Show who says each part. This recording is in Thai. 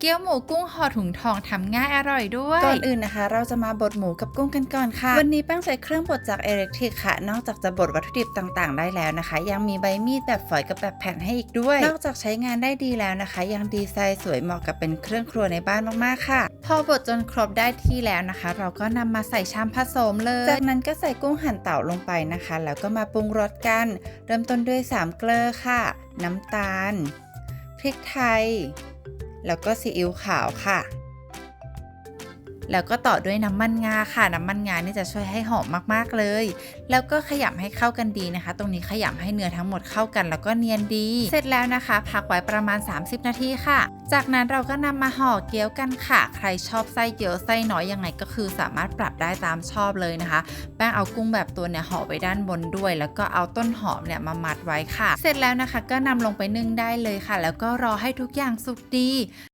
Speaker 1: เกี๊ยวหมูกุ้งห่อถุงทองทำง่ายอร่อยด้วย
Speaker 2: ก่อนอื่นนะคะ เราจะมาบดหมูกับกุ้งกันก่อนค่ะ วันนี้แป้งใช้เครื่องบดจากเอเล็กทริกค่ะ นอกจากจะบดวัตถุดิบต่างๆ ได้แล้วนะคะ ยังมีใบมีดแบบฝอยกับแบบแผ่นให้อีกด้วย นอกจากใช้งานได้ดีแล้วนะคะ ยังดีไซน์สวยเหมาะกับเป็นเครื่องครัวในบ้านมากๆค่ะ พอบดจนครบได้ที่แล้วนะคะ เราก็นำมาใส่ชามผสมเลย จากนั้นก็ใส่กุ้งหั่นเต่าลงไปนะคะ แล้วก็มาปรุงรสกัน เริ่มต้นด้วยสามเกลือค่ะ น้ำตาลพริกไทย แล้วก็ซีอิ๊วขาวค่ะ แล้วก็ต่อด้วยน้ำมันงาค่ะ น้ำมันงานี่จะช่วยให้หอมมากๆเลย แล้วก็ขยำให้เข้ากันดีนะคะ ตรงนี้ขยำให้เนื้อทั้งหมดเข้ากันแล้วก็เนียนดี เสร็จแล้วนะคะ พักไว้ประมาณ 30 นาทีค่ะ จากนั้นเราก็นำมาห่อเกี๊ยวกันค่ะ ใครชอบไส้เยอะไส้น้อยยังไงก็คือสามารถปรับได้ตามชอบเลยนะคะ แป้งเอากุ้งแบบตัวเนี่ยห่อไว้ด้านบนด้วย แล้วก็เอาต้นหอมเนี่ยมามัดไว้ค่ะ เสร็จแล้วนะคะก็นำลงไปนึ่งได้เลยค่ะ แล้วก็รอให้ทุกอย่างสุกดี